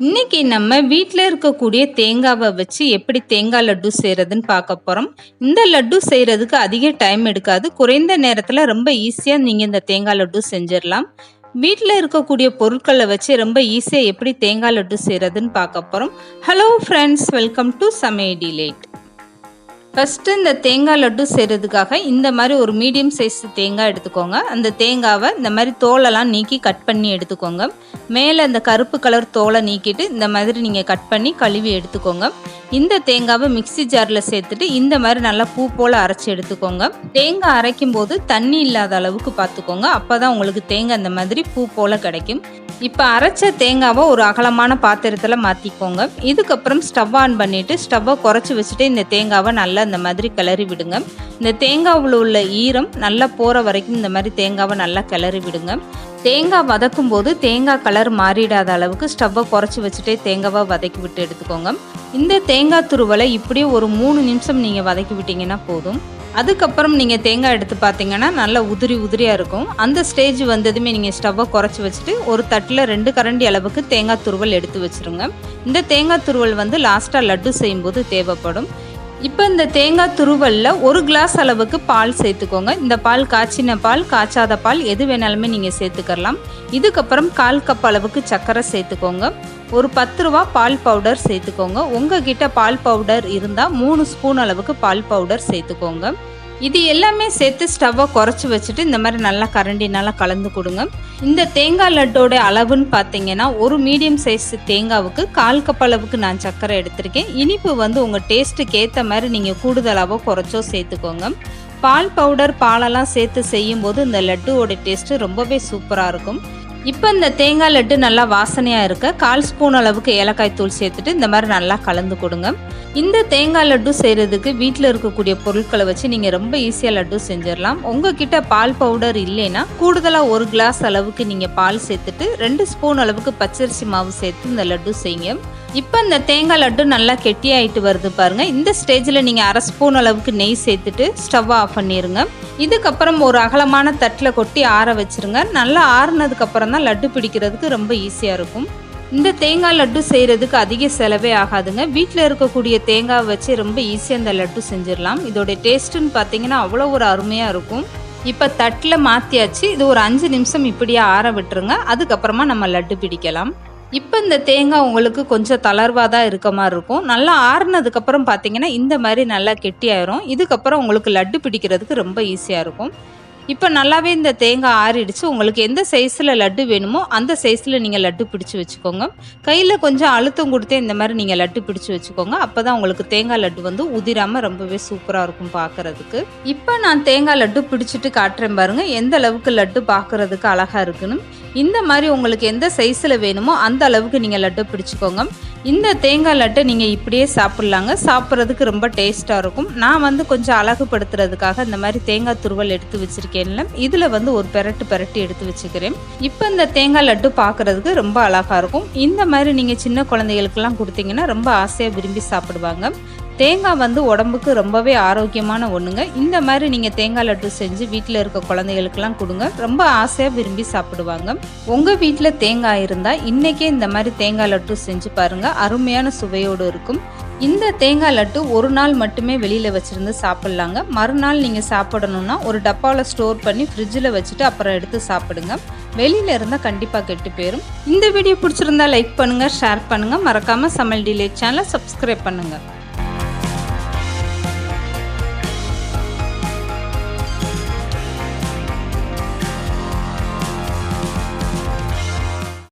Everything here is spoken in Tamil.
இன்னைக்கு நம்ம வீட்டில் இருக்கக்கூடிய தேங்காவை வச்சு எப்படி தேங்காய் லட்டு செய்கிறதுன்னு பார்க்க போகிறோம் இந்த லட்டு செய்கிறதுக்கு அதிக டைம் எடுக்காது. குறைந்த நேரத்தில் ரொம்ப ஈஸியாக நீங்கள் இந்த தேங்காய் லட்டு செஞ்சிடலாம். வீட்டில் இருக்கக்கூடிய பொருட்களை வச்சு ரொம்ப ஈஸியாக எப்படி தேங்காய் லட்டு செய்கிறதுன்னு பார்க்க போகிறோம் hello friends welcome to Samay delight first இந்த தேங்காய் லட்டு செய்கிறதுக்காக இந்த மாதிரி ஒரு மீடியம் சைஸ் தேங்காய் எடுத்துக்கோங்க. அந்த தேங்காவை இந்த மாதிரி தோலெல்லாம் நீக்கி கட் பண்ணி எடுத்துக்கோங்க. மேலே அந்த கருப்பு கலர் தோலை நீக்கிட்டு இந்த மாதிரி நீங்கள் கட் பண்ணி கழுவி எடுத்துக்கோங்க. இந்த தேங்காவை மிக்சி ஜாரில் சேர்த்துட்டு இந்த மாதிரி நல்லா பூ போல் அரைச்சி எடுத்துக்கோங்க. தேங்காய் அரைக்கும் போது தண்ணி இல்லாத அளவுக்கு பார்த்துக்கோங்க. அப்போ தான் உங்களுக்கு தேங்காய் இந்த மாதிரி பூ போல் கிடைக்கும். இப்போ அரைச்ச தேங்காவை ஒரு அகலமான பாத்திரத்தில் மாற்றிக்கோங்க இதுக்கப்புறம் ஸ்டவ் ஆன் பண்ணிவிட்டு ஸ்டவ்வை குறைச்சி வச்சுட்டு இந்த தேங்காவை நல்லா இந்த மாதிரி கிளறி விடுங்க. இந்த தேங்காவில் உள்ள ஈரம் நல்லா போகிற வரைக்கும் இந்த மாதிரி தேங்காவை நல்லா கிளறி விடுங்க. தேங்காய் வதக்கும் போது தேங்காய் கலர் மாறிடாத அளவுக்கு ஸ்டவ்வை குறைச்சி வச்சுட்டே தேங்காவை வதக்கி விட்டு எடுத்துக்கோங்க. இந்த தேங்காய் துருவலை இப்படியே ஒரு மூணு நிமிஷம் நீங்கள் வதக்கி விட்டீங்கன்னா போதும். அதுக்கப்புறம் நீங்கள் தேங்காய் எடுத்து பார்த்தீங்கன்னா நல்லா உதிரி உதிரியாக இருக்கும். அந்த ஸ்டேஜ் வந்ததுமே நீங்கள் ஸ்டவ்வை குறைச்சி வச்சுட்டு ஒரு தட்டில் ரெண்டு கரண்டி அளவுக்கு தேங்காய் துருவல் எடுத்து வச்சுருங்க. இந்த தேங்காய் துருவல் வந்து லாஸ்ட்டாக லட்டு செய்யும்போது தேவைப்படும். இப்போ இந்த தேங்காய் துருவலில் ஒரு கிளாஸ் அளவுக்கு பால் சேர்த்துக்கோங்க. இந்த பால் காய்ச்சின பால் காய்ச்சாத பால் எது வேணாலுமே நீங்கள் சேர்த்துக்கலாம் இதுக்கப்புறம் கால் கப் அளவுக்கு சர்க்கரை சேர்த்துக்கோங்க. ஒரு பத்து ரூபா பால் பவுடர் சேர்த்துக்கோங்க. உங்ககிட்ட பால் பவுடர் இருந்தால் மூணு ஸ்பூன் அளவுக்கு பால் பவுடர் சேர்த்துக்கோங்க. இது எல்லாமே சேர்த்து ஸ்டவ்வை குறைச்சி வச்சுட்டு இந்த மாதிரி நல்லா கரண்டினால் கலந்து கொடுங்க. இந்த தேங்காய் லட்டோட அளவுன்னு பார்த்தீங்கன்னா ஒரு மீடியம் சைஸ் தேங்காவுக்கு கால் கப் அளவுக்கு நான் சர்க்கரை எடுத்திருக்கேன். இனிப்பு வந்து உங்கள் டேஸ்ட்டுக்கு ஏற்ற மாதிரி நீங்கள் கூடுதலாகவோ குறைச்சோ சேர்த்துக்கோங்க. பால் பவுடர் பாலெல்லாம் சேர்த்து செய்யும்போது இந்த லட்டுவோட டேஸ்ட்டு ரொம்பவே சூப்பராக இருக்கும். இப்போ இந்த தேங்காய் லட்டு நல்லா வாசனையாக இருக்க கால் ஸ்பூன் அளவுக்கு ஏலக்காய் தூள் சேர்த்துட்டு இந்த மாதிரி நல்லா கலந்து கொடுங்க. இந்த தேங்காய் லட்டு செய்கிறதுக்கு வீட்டில் இருக்கக்கூடிய பொருட்களை வச்சு நீங்கள் ரொம்ப ஈஸியாக லட்டு செஞ்சிடலாம். உங்ககிட்ட பால் பவுடர் இல்லைன்னா கூடுதலாக ஒரு கிளாஸ் அளவுக்கு நீங்கள் பால் சேர்த்துட்டு ரெண்டு ஸ்பூன் அளவுக்கு பச்சரிசி மாவு சேர்த்து இந்த லட்டு செய்யுங்க. இப்போ இந்த தேங்காய் லட்டு நல்லா கெட்டியாயிட்டு வருது பாருங்கள் இந்த ஸ்டேஜில் நீங்கள் அரை ஸ்பூன் அளவுக்கு நெய் சேர்த்துட்டு ஸ்டவ் ஆஃப் பண்ணிடுங்க இதுக்கப்புறம் ஒரு அகலமான தட்டில் கொட்டி ஆற வச்சிருங்க. நல்லா ஆறுனதுக்கப்புறம் தான் லட்டு பிடிக்கிறதுக்கு ரொம்ப ஈஸியாக இருக்கும். இந்த தேங்காய் லட்டு செய்கிறதுக்கு அதிக செலவே ஆகாதுங்க. வீட்டில் இருக்கக்கூடிய தேங்காய் வச்சு ரொம்ப ஈஸியாக இந்த லட்டு செஞ்சிடலாம். இதோட டேஸ்ட்டுன்னு பார்த்தீங்கன்னா அவ்வளோ ஒரு அருமையாக இருக்கும். இப்போ தட்டில் மாற்றியாச்சு இது ஒரு அஞ்சு நிமிஷம் இப்படியே ஆற விட்டுருங்க. அதுக்கப்புறமா நம்ம லட்டு பிடிக்கலாம். இப்போ இந்த தேங்காய் உங்களுக்கு கொஞ்சம் தளர்வாக தான் இருக்க மாதிரி இருக்கும். நல்லா ஆறுனதுக்கப்புறம் பார்த்தீங்கன்னா இந்த மாதிரி நல்லா கெட்டியாயிரும். இதுக்கப்புறம் உங்களுக்கு லட்டு பிடிக்கிறதுக்கு ரொம்ப ஈஸியாக இருக்கும். இப்போ நல்லாவே இந்த தேங்காய் ஆறிடுச்சு. உங்களுக்கு எந்த சைஸில் லட்டு வேணுமோ அந்த சைஸில் நீங்கள் லட்டு பிடிச்சி வச்சுக்கோங்க. கையில் கொஞ்சம் அழுத்தம் கொடுத்தே இந்த மாதிரி நீங்கள் லட்டு பிடிச்சி வச்சுக்கோங்க. அப்போ தான் உங்களுக்கு தேங்காய் லட்டு வந்து உதிராமல் ரொம்பவே சூப்பராக இருக்கும் பார்க்குறதுக்கு இப்போ நான் தேங்காய் லட்டு பிடிச்சிட்டு காட்டுறேன் பாருங்கள் எந்த அளவுக்கு லட்டு பார்க்குறதுக்கு அழகாக இருக்குன்னு. இந்த மாதிரி உங்களுக்கு எந்த சைஸில் வேணுமோ அந்த அளவுக்கு நீங்கள் லட்டு பிடிச்சிக்கோங்க. இந்த தேங்காய் லட்டை நீங்கள் இப்படியே சாப்பிட்லாங்க. சாப்பிட்றதுக்கு ரொம்ப டேஸ்ட்டாக இருக்கும். நான் வந்து கொஞ்சம் அழகுபடுத்துறதுக்காக இந்த மாதிரி தேங்காய் துருவல் எடுத்து வச்சுருக்கேன். வச்சுருக்கேன்ல இதில் வந்து ஒரு பெரட்டு பெரட்டி எடுத்து வச்சுக்கிறேன். இப்போ இந்த தேங்காய் லட்டு பார்க்குறதுக்கு ரொம்ப அழகாக இருக்கும். இந்த மாதிரி நீங்கள் சின்ன குழந்தைகளுக்கெல்லாம் கொடுத்தீங்கன்னா ரொம்ப ஆசையாக விரும்பி சாப்பிடுவாங்க. தேங்காய் வந்து உடம்புக்கு ரொம்பவே ஆரோக்கியமான ஒன்றுங்க இந்த மாதிரி நீங்கள் தேங்காய் லட்டு செஞ்சு வீட்டில் இருக்க குழந்தைகளுக்கெல்லாம் கொடுங்க. ரொம்ப ஆசையாக விரும்பி சாப்பிடுவாங்க. உங்கள் வீட்டில் தேங்காய் இருந்தால் இன்றைக்கே இந்த மாதிரி தேங்காய் லட்டு செஞ்சு பாருங்கள் அருமையான சுவையோடு இருக்கும். இந்த தேங்காய் லட்டு ஒரு நாள் மட்டுமே வெளியில் வச்சுருந்து சாப்பிட்லாங்க. மறுநாள் நீங்கள் சாப்பிடணுன்னா ஒரு டப்பாவில் ஸ்டோர் பண்ணி ஃப்ரிட்ஜில் வச்சுட்டு அப்புறம் எடுத்து சாப்பிடுங்க. வெளியில் இருந்தால் கண்டிப்பாக கெட்டு போயிடும் இந்த வீடியோ பிடிச்சிருந்தா லைக் பண்ணுங்கள் ஷேர் பண்ணுங்கள் மறக்காமல் சமையல் டிலே சேனலை சப்ஸ்கிரைப் பண்ணுங்கள்